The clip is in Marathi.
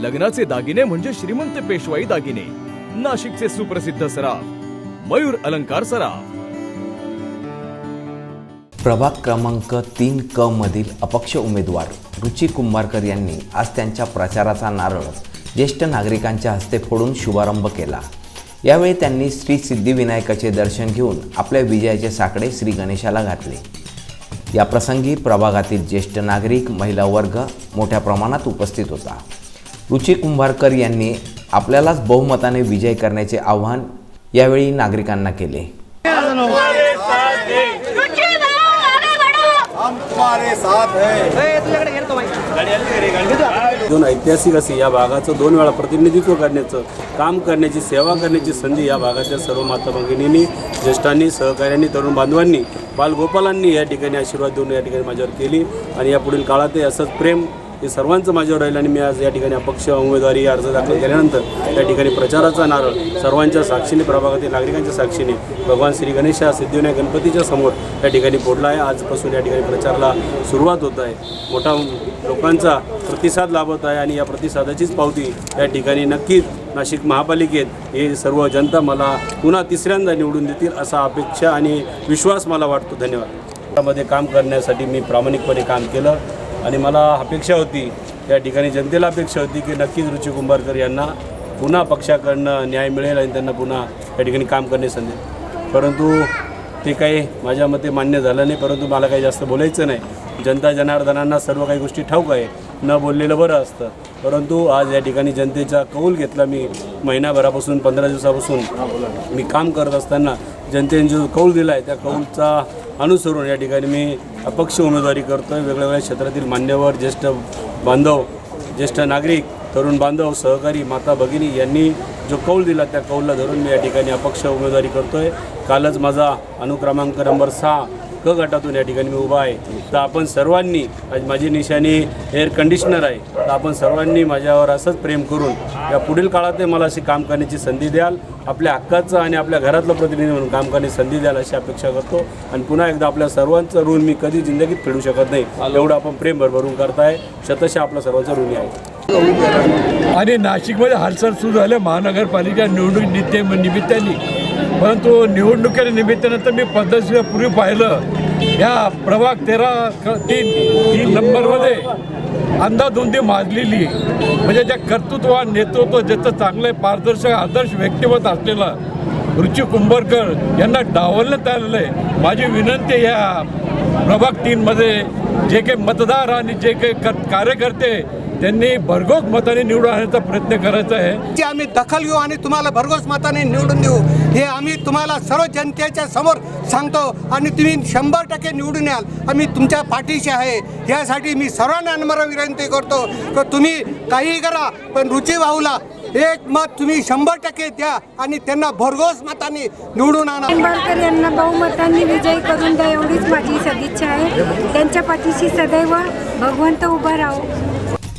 लग्नाचे दागिने म्हणजे श्रीमंत पेशवाई दागिने. नाशिकचे सुप्रसिद्ध सराफ मयूर अलंकार सराफ. प्रभाग क्रमांक तीन क मधील अपक्ष उमेदवार रुची कुंभारकर यांनी आज त्यांच्या प्रचाराचा नारळ ज्येष्ठ नागरिकांच्या हस्ते फोडून शुभारंभ केला. यावेळी त्यांनी श्री सिद्धिविनायकाचे दर्शन घेऊन आपल्या विजयाचे साकडे श्री गणेशाला घातले. या प्रसंगी प्रभागातील ज्येष्ठ नागरिक महिला वर्ग मोठ्या प्रमाणात उपस्थित होता. रुची कुंभारकर यांनी आपल्यालाच बहुमताने विजय करण्याचे आव्हान यावेळी नागरिकांना केले. दोन ऐतिहासिक असे या भागाचं दोन वेळा प्रतिनिधित्व करण्याचं काम करण्याची सेवा करण्याची संधी या भागाच्या सर्व माता भगिनींनी ज्येष्ठांनी सहकार्यांनी तरुण बांधवांनी बालगोपालांनी या ठिकाणी आशीर्वाद देऊन या ठिकाणी माझ्यावर केली. आणि या पुढील काळातही असंच प्रेम हे सर्वांचं माझ्यावर राहील आणि मी आज या ठिकाणी अपक्ष उमेदवारी अर्ज दाखल केल्यानंतर त्या ठिकाणी प्रचाराचा नारळ सर्वांच्या साक्षीने प्रभागातील नागरिकांच्या साक्षीने भगवान श्री गणेशा सिद्धिविनायक गणपतीच्या समोर या ठिकाणी फोडला आहे. आजपासून या ठिकाणी प्रचाराला सुरुवात होत आहे. मोठा लोकांचा प्रतिसाद लाभत आहे आणि या प्रतिसादाचीच पावती या ठिकाणी नक्कीच नाशिक महापालिकेत हे सर्व जनता मला पुन्हा तिसऱ्यांदा निवडून देतील असा अपेक्षा आणि विश्वास मला वाटतो. धन्यवाद. त्यामध्ये काम करण्यासाठी मी प्रामाणिकपणे काम केलं. आणि मला अपेक्षा होती या ठिकाणी जनतेला अपेक्षा होती की नक्कीच रुची कुंभारकर यांना पुन्हा पक्षाकडनं न्याय मिळेल आणि त्यांना पुन्हा या ठिकाणी काम करणे संधी परंतु ते काही माझ्या मते मान्य झालं नाही परंतु मला काही जास्त बोलायचं नाही. जनता जनार्दनांना सर्व काही गोष्टी ठाऊक आहे. न बोललेलं बरं असतं. परंतु आज या ठिकाणी जनतेचा कौल घेतला मी महिनाभरापासून पंधरा दिवसापासून. मी काम करत असताना जनतेने जो कौल दिला आहे त्या कौलचा अनुसरून या ठिकाणी मी अपक्ष उमेदवारी करतो आहे वेगवेगळ्या क्षेत्रातील मान्यवर ज्येष्ठ बांधव ज्येष्ठ नागरिक तरुण बांधव सहकारी माता भगिनी यांनी जो कौल दिला त्या कौलला धरून मी या ठिकाणी अपक्ष उमेदवारी करतो आहे कालच माझा अनुक्रमांक नंबर सहा क गटातून या ठिकाणी मी उभा आहे. तर आपण सर्वांनी आज माझी निशाणी एअर कंडिशनर आहे. तर आपण सर्वांनी माझ्यावर असंच प्रेम करून या पुढील काळातही मला अशी काम करण्याची संधी द्याल आपल्या हक्काचं आणि आपल्या घरातलं प्रतिनिधी म्हणून काम करण्याची संधी द्याल अशी अपेक्षा करतो. आणि पुन्हा एकदा आपल्या सर्वांचं ऋण मी कधी जिंदगीत फेडू शकत नाही. एवढं आपण प्रेम भरभरून करताय. शतशः आपलं सर्वांचं ऋणी आहे. आणि नाशिकमध्ये हालचाल सुरू झाल्या. महानगरपालिका निवडणूक नित्य निमित्ताने. परंतु निवडणुकीच्या निमित्तानं मी पद्धतशीरपूर्वी पाहिलं. या प्रभाग तेरा क- तीन तीन नंबरमध्ये अंधाधुंदी माजलेली म्हणजे ज्या कर्तृत्व नेतृत्व ज्याचं चांगलं आहे, पारदर्शक आदर्श व्यक्तिमत्व असलेलं रुची कुंभरकर यांना डावलण्यात आलेलं आहे. माझी विनंती ह्या या प्रभाग तीनमध्ये जे काही मतदार आणि जे काही कर- कार्यकर्ते त्यांनी भरघोस मताने निवडून आणण्याचा प्रयत्न करायचा आहे. ची आम्ही दखल घेऊ आणि तुम्हाला भरघोस मताने निवडून देऊ हे आम्ही तुम्हाला सर्व जनतेच्या समोर सांगतो आणि तुम्ही शंभर टक्के निवडून याल. आम्ही तुमच्या पाठीशी आहे. यासाठी मी सर्वांना नम्र विनंती करतो की तुम्ही काहीही करा पण रुची भाऊला एक मत तुम्ही शंभर टक्के द्या आणि त्यांना भरघोस मताने निवडून आणा. निंबाळकर यांना बहुमतांनी विजयी करून द्या एवढीच माझी सदिच्छा आहे. त्यांच्या पाठीशी सदैव भगवंत उभा राहो.